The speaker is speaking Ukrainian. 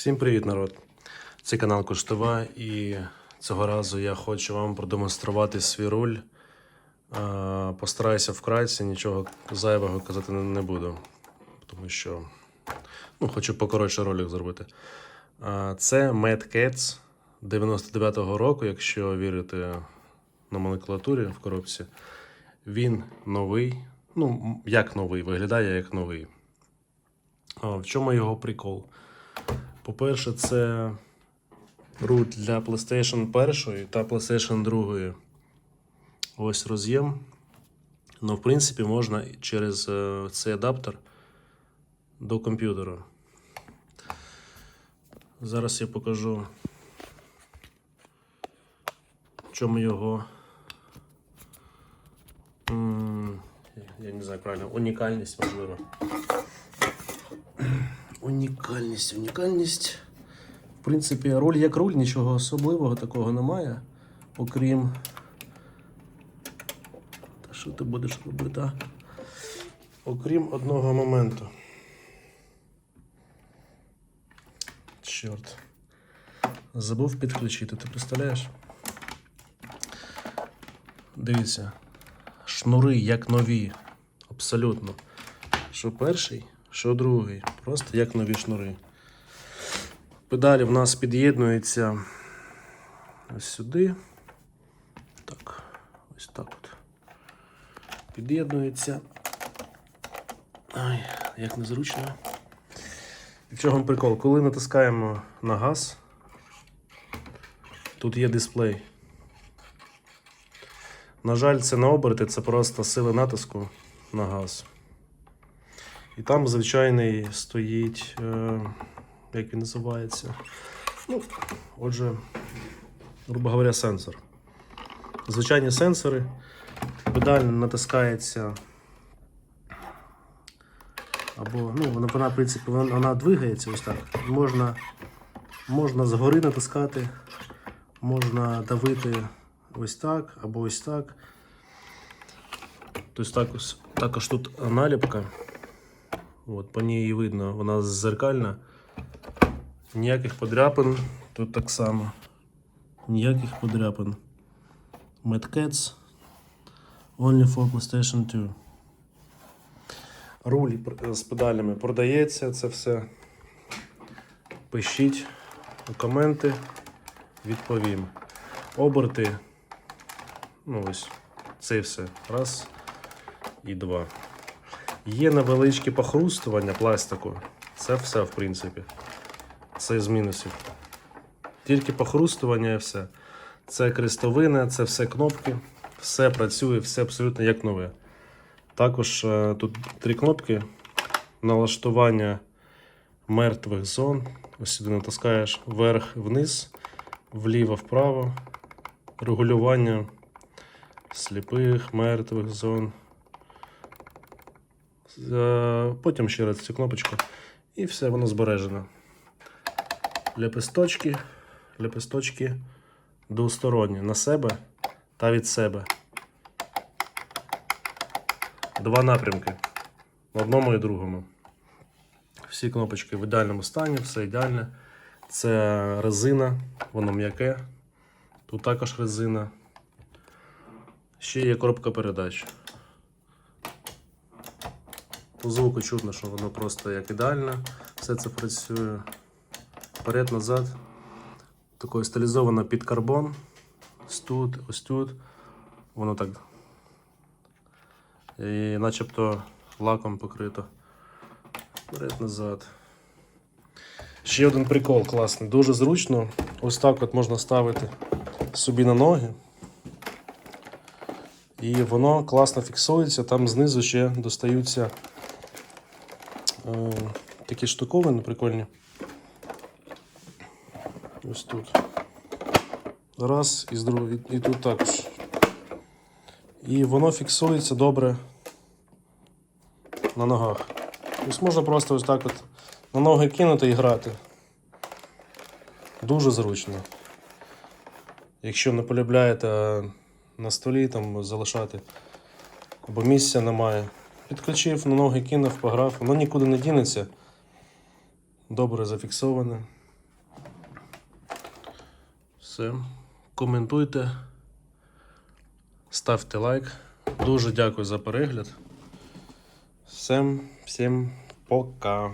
Всім привіт, народ! Це канал Куштова, і цього разу я хочу вам продемонструвати свій руль. Постараюся вкратці, нічого зайвого казати не- буду, тому що ну, хочу покоротше ролик зробити. Це Mad Cats 99-го року, якщо вірити на номенклатурі в коробці. Він новий. Ну, як новий, виглядає як новий. В чому його прикол? По-перше, це руль для PlayStation 1 та PlayStation 2. Ось роз'єм. Ну, в принципі, можна через е, цей адаптер до комп'ютера. Зараз я покажу, в чому його. Я не знаю правильно, унікальність можливо. Унікальність, унікальність. В принципі, руль як руль, нічого особливого такого немає. Окрім. Та що ти будеш робити? а? Окрім одного моменту. Чорт. Забув підключити, ти представляєш? Дивіться. Шнури як нові. Абсолютно. Що перший, що другий. Просто як нові шнури. Педалі в нас під'єднуються ось сюди. Так, ось так от. Під'єднується. Ай, як незручно. В чому прикол? Коли натискаємо на газ, тут є дисплей. На жаль, це не оберти, це просто сили натиску на газ. І там звичайний стоїть, е, як він називається. Ну, отже, грубо говоря, сенсор. Звичайні сенсори. Педаль натискається. Або, ну, вона, вона, в принципі, вона, вона двигається ось так. Можна, можна згори натискати, можна давити ось так, або ось так. Тобто також, також тут наліпка. От, по ній видно, вона зеркальна. Ніяких подряпин тут так само. Ніяких подряпин. Cats. Only for PlayStation 2. Руль з педалями продається, це все. Пишіть у коменти, відповім. Оберти. Ну ось, це все. Раз і два. Є невеличке похрустування пластику. Це все, в принципі. Це з мінусів. Тільки похрустування і все. Це крестовина, це все кнопки. Все працює, все абсолютно як нове. Також е, тут три кнопки. Налаштування мертвих зон. Ось сюди натискаєш вверх-вниз, вліво-вправо. Регулювання сліпих, мертвих зон. Е, Потім ще раз цю кнопочку. І все, воно збережено. Лепесточки, лепесточки двосторонні на себе та від себе. Два напрямки. В одному і другому. Всі кнопочки в ідеальному стані, все ідеальне. Це резина, воно м'яке. Тут також резина. Ще є коробка передач. По звуку чутно, що воно просто як ідеально. Все це працює вперед, назад. Такою стилізовано під карбон. Ось тут, ось тут. Воно так. І начебто лаком покрито. Вперед, назад. Ще один прикол класний, дуже зручно. Ось так от можна ставити собі на ноги. І воно класно фіксується, там знизу ще достаються е, такі штуковини прикольні. Ось тут. Раз, і, з друг... і, і тут також. І воно фіксується добре на ногах. Тобто можна просто ось так от на ноги кинути і грати. Дуже зручно. Якщо не полюбляєте на столі там залишати, бо місця немає. Підключив, на ноги кинув, пограв, воно нікуди не дінеться. Добре зафіксоване. Все. Коментуйте, ставте лайк. Дуже дякую за перегляд. Всім, всім пока.